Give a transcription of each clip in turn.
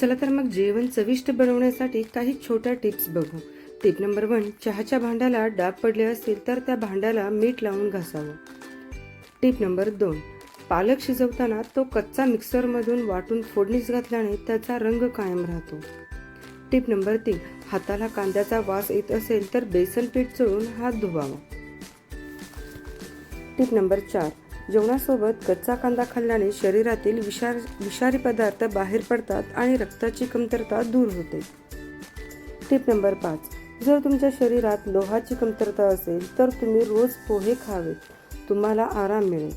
चला तर मग जेवण चविष्ट बनवण्यासाठी काही छोट्या टिप्स बघू. टिप नंबर वन चहाच्या भांड्याला डाग पडले असतील तर त्या भांड्याला मीठ लावून घासावं. टिप नंबर दोन पालक शिजवताना तो कच्चा मिक्सरमधून वाटून फोडणीस घातल्याने त्याचा रंग कायम राहतो. टिप नंबर तीन हाताला कांद्याचा वास येत असेल तर बेसन पीठ चोळून हात धुवावा. टिप नंबर चार जेवणासोबत कच्चा कांदा खाल्ल्याने शरीरातील विषार विषारी पदार्थ बाहेर पडतात आणि रक्ताची कमतरता दूर होते. टिप नंबर पाच. जर तुमच्या शरीरात लोहाची कमतरता असेल तर तुम्ही रोज पोहे खावेत तुम्हाला आराम मिळेल.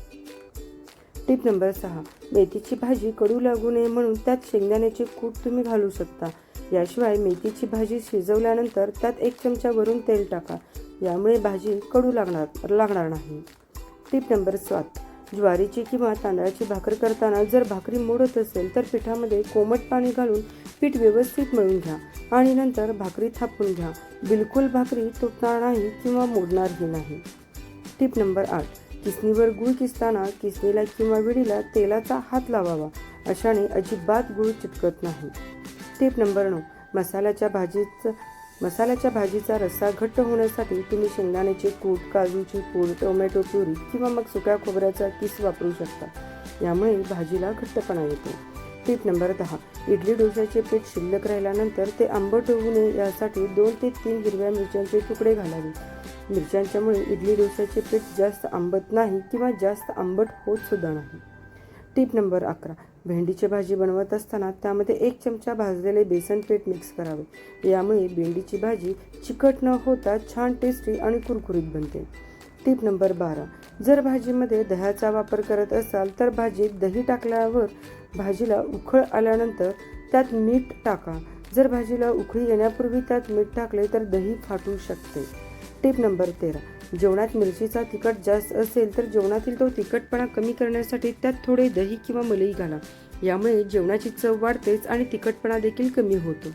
टिप नंबर सहा. मेथीची भाजी कडू लागू नये म्हणून त्यात शेंगदाण्याचे कूट तुम्ही घालू शकता. याशिवाय मेथीची भाजी शिजवल्यानंतर त्यात एक चमचा वरून तेल टाका. यामुळे भाजी कडू लागणार लागणार नाही. टिप नंबर सात. ज्वारीची किंवा तांदळाची भाकर करताना जर भाकरी मोडत असेल तर पिठामध्ये कोमट पाणी घालून पीठ व्यवस्थित मळून घ्या आणि नंतर भाकरी थापून घ्या. बिलकुल भाकरी तुटणार नाही किंवा मोडणारही नाही. टिप नंबर आठ. किसणीवर गुळ किसताना किसणीला किंवा विडीला तेलाचा हात लावावा. अशाने अजिबात गुळ चिटकत नाही. टिप नंबर नऊ. मसाल्याच्या भाजीचं मसाल्याच्या भाजीचा रस्सा घट्ट होण्यासाठी तुम्ही शेंगदाण्याचे कूट काजूची पूड टोमॅटो प्युरी किंवा मग सुक्या खोबऱ्याचा किस वापरू शकता. यामुळे भाजीला घट्टपणा येतो. टीप नंबर दहा. इडली डोश्याचे पीठ शिल्लक राहिल्यानंतर ते आंबट होऊ नये यासाठी दोन ते तीन हिरव्या मिरच्यांचे तुकडे घालावे. मिरच्यांच्यामुळे इडली डोश्याचे पीठ जास्त आंबट नाही किंवा जास्त आंबट होत सुद्धा नाही. टीप नंबर अकरा. भेंडीची भाजी बनवत असताना त्यामध्ये एक चमचा भाजलेले बेसन पीठ मिक्स करावे. यामुळे भेंडीची भाजी चिकट न होता छान टेस्टी आणि कुरकुरीत बनते. टिप नंबर बारा. जर भाजीमध्ये दह्याचा वापर करत असाल तर भाजीत दही टाकल्यावर भाजीला उखळ आल्यानंतर त्यात मीठ टाका. जर भाजीला उकळी येण्यापूर्वी त्यात मीठ टाकले तर दही फाटू शकते. टिप नंबर तेरा. जेवणात मिरचीचा तिखट जास्त असेल तर जेवणातील तो तिखटपणा कमी करण्यासाठी त्यात थोडे दही किंवा मलई घाला. यामुळे जेवणाची चव वाढतेच आणि तिखटपणा देखील कमी होतो.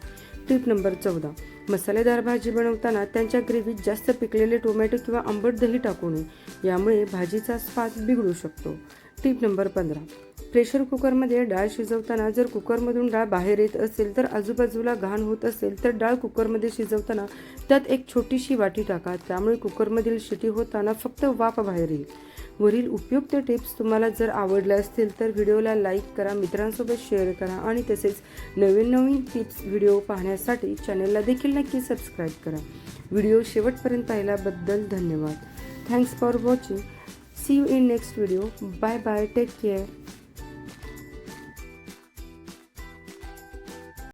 टिप नंबर चौदा. मसालेदार भाजी बनवताना त्यांच्या ग्रेव्हीत जास्त पिकलेले टोमॅटो किंवा आंबट दही टाकू नये. यामुळे भाजीचा स्वाद बिघडू शकतो. टिप नंबर पंधरा. प्रेशर कुकरमध्ये डाळ शिजवताना जर कुकरमधून डाळ बाहेर येत असेल तर आजूबाजूला घाण होत असेल तर डाळ कुकरमध्ये शिजवताना त्यात एक छोटीशी वाटी टाका. त्यामुळे कुकरमधील शिटी होताना फक्त वाफ बाहेर येईल. वरील उपयुक्त टिप्स तुम्हाला जर आवडल्या असतील तर व्हिडिओला लाईक करा मित्रांसोबत शेअर करा आणि तसेच नवीन नवीन टिप्स व्हिडिओ पाहण्यासाठी चॅनलला देखील नक्की सबस्क्राईब करा. व्हिडिओ शेवटपर्यंत पाहिल्याबद्दल धन्यवाद. Thanks for watching see you in next video bye bye take care